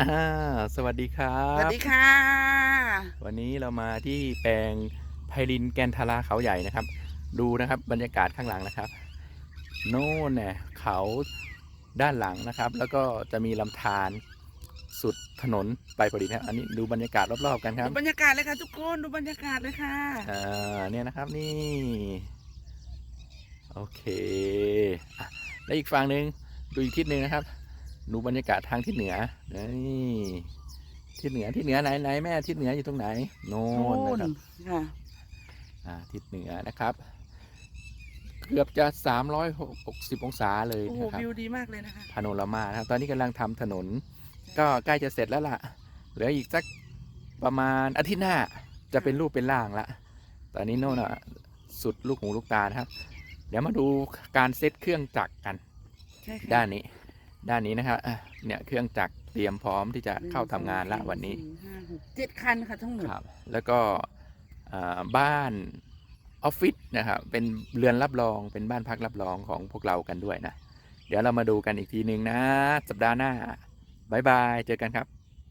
อ่าสวัสดีครัสวัสบ ดีค่ะ วันนี้เรามาที่แปลงไพลินแกนทาราเขาใหญ่นะครับ ดูนะครับบรรยากาศข้างหลังนะครับ โน่นเนี่ยเขาด้านหลังนะครับ แล้วก็จะมีลำธารสุดถนนไปพอดีนะครับอันนี้ดูบรรยากาศรอบๆกันครับ ดูบรรยากาศเลยค่ะทุกคน ดูบรรยากาศเลยค่ะ อ่าเนี่ยนะครับนี่ โอเคอะและอีกฝั่งหนึ่งดูอีกทิศหนึ่งนะครับ ดูบรรยากาศทางทิศเหนือนี่ทิศเหนือทิศเหนือไหนไหนแม่ทิศเหนืออยู่ตรงไหน โน่นนะครับค่ะอ่าทิศเหนือนะครับ เกือบจะ 360 องศาเลยโอ้โหนะครับวิวดีมากเลยนะคะ พาโนรามานะครับตอนนี้กำลังทำถนน ก็ใกล้จะเสร็จแล้วล่ะ เหลืออีกสักประมาณอาทิตย์หน้าจะเป็นรูปเป็นร่างละตอนนี้โน่นอะสุดลูกหูลูกตานะครับ เดี๋ยวมาดูการเซตเครื่องจักรกันใช่ค่ะด้านนี้ ด้านนี้นะครับอะเนี่ยเครื่องจักรเตรียมพร้อมที่จะเข้าทำงานละหงวันนี้สองสามสี่ห้าหกเจ็ดคันค่ะทั้งหมด ครับแล้วก็อ่าบ้านออฟฟิศนะครับเป็นเรือนรับรองเป็นบ้านพักรับรองของพวกเรากันด้วยนะ เดี๋ยวเรามาดูกันอีกทีหนึ่งนะ สัปดาห์หน้าบายบาย เจอกันครับ